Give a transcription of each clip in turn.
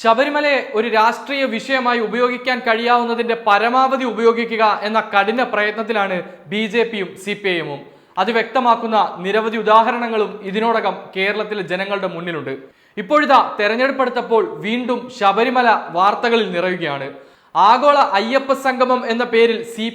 ശബരിമലയെ ഒരു രാഷ്ട്രീയ വിഷയമായി ഉപയോഗിക്കാൻ കഴിയാവുന്നതിന്റെ പരമാവധി ഉപയോഗിക്കുക എന്ന കഠിന പ്രയത്നത്തിലാണ് ബി ജെ പിയും സി പി ഐഎമ്മും അത് വ്യക്തമാക്കുന്ന നിരവധി ഉദാഹരണങ്ങളും ഇതിനോടകം കേരളത്തിലെ ജനങ്ങളുടെ മുന്നിലുണ്ട്. ഇപ്പോഴിതാ തെരഞ്ഞെടുപ്പെടുത്തപ്പോൾ വീണ്ടും ശബരിമല വാർത്തകളിൽ നിറയുകയാണ്. ആഗോള അയ്യപ്പ സംഗമം എന്ന പേരിൽ സി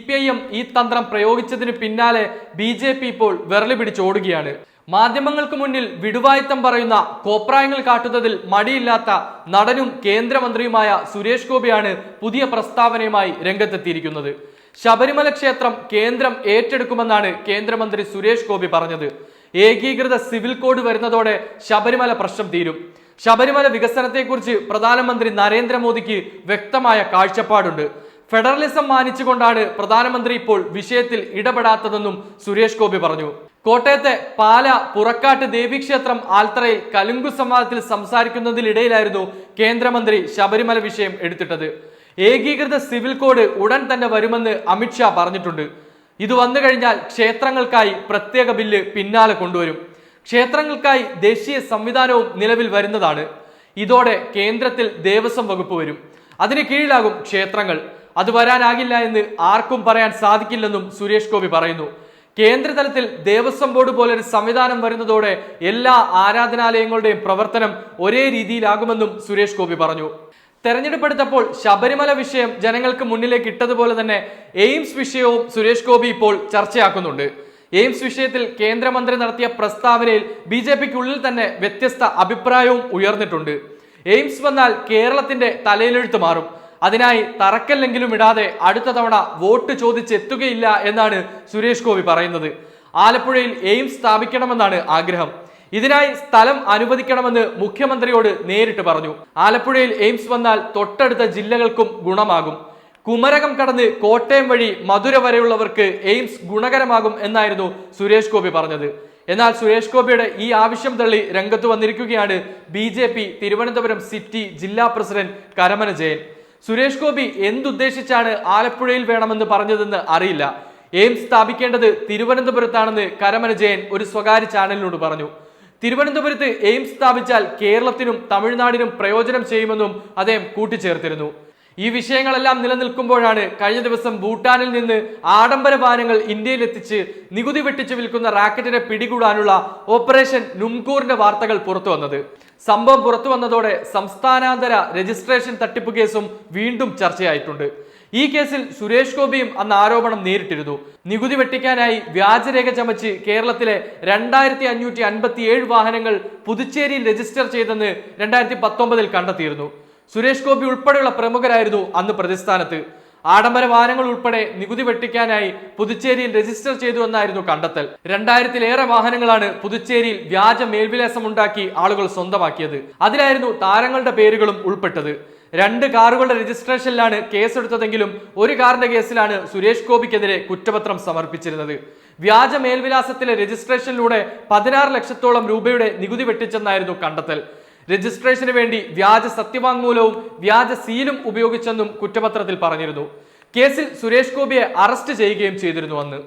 ഈ തന്ത്രം പ്രയോഗിച്ചതിന് പിന്നാലെ ബി ഇപ്പോൾ വിരളി പിടിച്ചോടുകയാണ് മാധ്യമങ്ങൾക്ക് മുന്നിൽ വിടുവായത്തം പറയുന്ന കോപ്രായങ്ങൾ കാട്ടുന്നതിൽ മടിയില്ലാത്ത നടനും കേന്ദ്രമന്ത്രിയുമായ സുരേഷ് ഗോപിയാണ് പുതിയ പ്രസ്താവനയുമായി രംഗത്തെത്തിയിരിക്കുന്നത്. ശബരിമല ക്ഷേത്രം കേന്ദ്രം ഏറ്റെടുക്കുമെന്നാണ് കേന്ദ്രമന്ത്രി സുരേഷ് ഗോപി പറഞ്ഞത്. ഏകീകൃത സിവിൽ കോഡ് വരുന്നതോടെ ശബരിമല പ്രശ്നം തീരും. ശബരിമല വികസനത്തെക്കുറിച്ച് പ്രധാനമന്ത്രി നരേന്ദ്രമോദിക്ക് വ്യക്തമായ കാഴ്ചപ്പാടുണ്ട്. ഫെഡറലിസം മാനിച്ചുകൊണ്ടാണ് പ്രധാനമന്ത്രി ഇപ്പോൾ വിഷയത്തിൽ ഇടപെടാത്തതെന്നും സുരേഷ് ഗോപി പറഞ്ഞു. കോട്ടയത്തെ പാല പുറക്കാട്ട് ദേവീക്ഷേത്രം ആൽത്തറയിൽ കലുങ്കു സംവാദത്തിൽ സംസാരിക്കുന്നതിനിടയിലായിരുന്നു കേന്ദ്രമന്ത്രി ശബരിമല വിഷയം എടുത്തിട്ടത്. ഏകീകൃത സിവിൽ കോഡ് ഉടൻ തന്നെ വരുമെന്ന് അമിത്ഷാ പറഞ്ഞിട്ടുണ്ട്. ഇത് വന്നു കഴിഞ്ഞാൽ ക്ഷേത്രങ്ങൾക്കായി പ്രത്യേക ബില്ല് പിന്നാലെ കൊണ്ടുവരും. ക്ഷേത്രങ്ങൾക്കായി ദേശീയ സംവിധാനവും നിലവിൽ വരുന്നതാണ്. ഇതോടെ കേന്ദ്രത്തിൽ ദേവസ്വം വകുപ്പ് വരും. അതിന് കീഴിലാകും ക്ഷേത്രങ്ങൾ. അത് വരാനാകില്ല എന്ന് ആർക്കും പറയാൻ സാധിക്കില്ലെന്നും സുരേഷ് ഗോപി പറയുന്നു. കേന്ദ്രതലത്തിൽ ദേവസ്വം ബോർഡ് പോലെ ഒരു സംവിധാനം വരുന്നതോടെ എല്ലാ ആരാധനാലയങ്ങളുടെയും പ്രവർത്തനം ഒരേ രീതിയിലാകുമെന്നും സുരേഷ് ഗോപി പറഞ്ഞു. തെരഞ്ഞെടുപ്പെടുത്തപ്പോൾ ശബരിമല വിഷയം ജനങ്ങൾക്ക് മുന്നിലേക്ക് ഇട്ടതുപോലെ തന്നെ എയിംസ് വിഷയവും സുരേഷ് ഗോപി ഇപ്പോൾ ചർച്ചയാക്കുന്നുണ്ട്. എയിംസ് വിഷയത്തിൽ കേന്ദ്രമന്ത്രി നടത്തിയ പ്രസ്താവനയിൽ ബി ജെ പിക്കുള്ളിൽ തന്നെ വ്യത്യസ്ത അഭിപ്രായവും ഉയർന്നിട്ടുണ്ട്. എയിംസ് വന്നാൽ കേരളത്തിന്റെ തലയിലെഴുത്ത് മാറും. അതിനായി തറക്കല്ലെങ്കിലും ഇടാതെ അടുത്ത തവണ വോട്ട് ചോദിച്ചെത്തുകയില്ല എന്നാണ് സുരേഷ് ഗോപി പറയുന്നത്. ആലപ്പുഴയിൽ എയിംസ് സ്ഥാപിക്കണമെന്നാണ് ആഗ്രഹം. ഇതിനായി സ്ഥലം അനുവദിക്കണമെന്ന് മുഖ്യമന്ത്രിയോട് നേരിട്ട് പറഞ്ഞു. ആലപ്പുഴയിൽ എയിംസ് വന്നാൽ തൊട്ടടുത്ത ജില്ലകൾക്കും ഗുണമാകും. കുമരകം കടന്ന് കോട്ടയം വഴി മധുര വരെയുള്ളവർക്ക് എയിംസ് ഗുണകരമാകും എന്നായിരുന്നു സുരേഷ് ഗോപി പറഞ്ഞത്. എന്നാൽ സുരേഷ് ഗോപിയുടെ ഈ ആവശ്യം തള്ളി രംഗത്ത് വന്നിരിക്കുകയാണ് ബി തിരുവനന്തപുരം സിറ്റി ജില്ലാ പ്രസിഡന്റ് കരമന ജയൻ. സുരേഷ് ഗോപി എന്തുദ്ദേശിച്ചാണ് ആലപ്പുഴയിൽ വേണമെന്ന് പറഞ്ഞതെന്ന് അറിയില്ല. എയിംസ് സ്ഥാപിക്കേണ്ടത് തിരുവനന്തപുരത്താണെന്ന് കരമന ജയൻ ഒരു സ്വകാര്യ ചാനലിനോട് പറഞ്ഞു. തിരുവനന്തപുരത്ത് എയിംസ് സ്ഥാപിച്ചാൽ കേരളത്തിനും തമിഴ്നാടിനും പ്രയോജനം ചെയ്യുമെന്നും അദ്ദേഹം കൂട്ടിച്ചേർത്തിരുന്നു. ഈ വിഷയങ്ങളെല്ലാം നിലനിൽക്കുമ്പോഴാണ് കഴിഞ്ഞ ദിവസം ഭൂട്ടാനിൽ നിന്ന് ആഡംബര വാഹനങ്ങൾ ഇന്ത്യയിലെത്തിച്ച് നികുതി വെട്ടിച്ചു വിൽക്കുന്ന റാക്കറ്റിനെ പിടികൂടാനുള്ള ഓപ്പറേഷൻ നുംകൂറിന്റെ വാർത്തകൾ പുറത്തു വന്നത്. സംഭവം പുറത്തു വന്നതോടെ സംസ്ഥാനാന്തര രജിസ്ട്രേഷൻ തട്ടിപ്പ് കേസും വീണ്ടും ചർച്ചയായിട്ടുണ്ട്. ഈ കേസിൽ സുരേഷ് ഗോപിയും അന്ന് ആരോപണം നേരിട്ടിരുന്നു. നികുതി വെട്ടിക്കാനായി വ്യാജരേഖ ചമച്ച് കേരളത്തിലെ രണ്ടായിരത്തി അഞ്ഞൂറ്റി അൻപത്തി ഏഴ് വാഹനങ്ങൾ പുതുച്ചേരിയിൽ രജിസ്റ്റർ ചെയ്തെന്ന് രണ്ടായിരത്തി പത്തൊമ്പതിൽ കണ്ടെത്തിയിരുന്നു. സുരേഷ് ഗോപി ഉൾപ്പെടെയുള്ള പ്രമുഖരായിരുന്നു അന്ന് പ്രതിസ്ഥാനത്ത്. ആഡംബര വാഹനങ്ങൾ ഉൾപ്പെടെ നികുതി വെട്ടിക്കാനായി പുതുച്ചേരിയിൽ രജിസ്റ്റർ ചെയ്തു എന്നായിരുന്നു കണ്ടെത്തൽ. രണ്ടായിരത്തിലേറെ വാഹനങ്ങളാണ് പുതുച്ചേരിയിൽ വ്യാജ മേൽവിലാസം ഉണ്ടാക്കി ആളുകൾ സ്വന്തമാക്കിയത്. അതിലായിരുന്നു താരങ്ങളുടെ പേരുകളും ഉൾപ്പെട്ടത്. രണ്ട് കാറുകളുടെ രജിസ്ട്രേഷനിലാണ് കേസെടുത്തതെങ്കിലും ഒരു കാറിന്റെ കേസിലാണ് സുരേഷ് ഗോപിക്കെതിരെ കുറ്റപത്രം സമർപ്പിച്ചിരുന്നത്. വ്യാജ മേൽവിലാസത്തിലെ രജിസ്ട്രേഷനിലൂടെ പതിനാറ് ലക്ഷത്തോളം രൂപയുടെ നികുതി വെട്ടിച്ചെന്നായിരുന്നു കണ്ടെത്തൽ. രജിസ്ട്രേഷന് വേണ്ടി വ്യാജ സത്യവാങ്മൂലവും വ്യാജ സീലും ഉപയോഗിച്ചെന്നും കുറ്റപത്രത്തിൽ പറഞ്ഞിരുന്നു. കേസിൽ സുരേഷ് ഗോപിയെ അറസ്റ്റ് ചെയ്യുകയും ചെയ്തിരുന്നു അന്ന്.